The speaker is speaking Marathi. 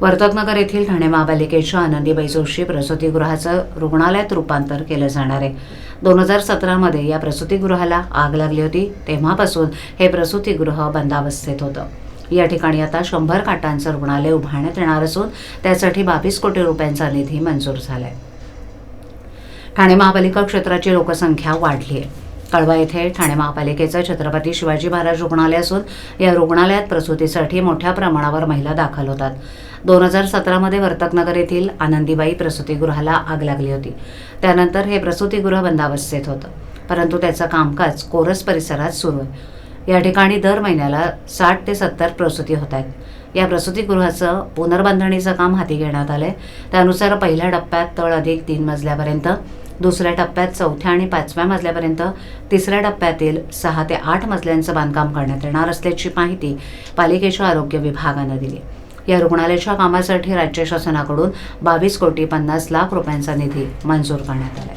वर्तकनगर येथील ठाणे महापालिकेच्या आनंदीबाई जोशी प्रसूतीगृहाचं रुग्णालयात रूपांतर केलं जाणार आहे. दोन हजार सतरामध्ये या प्रसूतीगृहाला आग लागली होती. तेव्हापासून हे प्रसूतीगृह बंदावस्थेत होतं. या ठिकाणी आता शंभर काटांचं रुग्णालय उभारण्यात येणार असून त्यासाठी बावीस कोटी रुपयांचा निधी मंजूर झाला आहे ठाणे महापालिका क्षेत्राची लोकसंख्या वाढली आहे कळवा येथे ठाणे महापालिकेचं छत्रपती शिवाजी महाराज रुग्णालय असून या रुग्णालयात प्रसूतीसाठी मोठ्या प्रमाणावर महिला दाखल होतात. दोन हजार सतरामध्ये वर्तकनगर येथील आनंदीबाई प्रसूतीगृहाला आग लागली होती. त्यानंतर हे प्रसूतीगृह बंदावस्थेत होतं. परंतु त्याचं कामकाज कोरस परिसरात सुरू आहे. या ठिकाणी दर महिन्याला साठ ते सत्तर प्रसूती होत आहेत. या प्रसूतीगृहाचं पुनर्बांधणीचं काम हाती घेण्यात आलं आहे त्यानुसार पहिल्या टप्प्यात तळ अधिक तीन मजल्यापर्यंत दुसऱ्या टप्प्यात चौथ्या आणि पाचव्या मजल्यापर्यंत तिसऱ्या टप्प्यातील सहा ते आठ मजल्यांचं बांधकाम करण्यात येणार असल्याची माहिती पालिकेच्या आरोग्य विभागानं दिली. या रुग्णालयाच्या कामासाठी राज्य शासनाकडून बावीस कोटी पन्नास लाख रुपयांचा निधी मंजूर करण्यात आला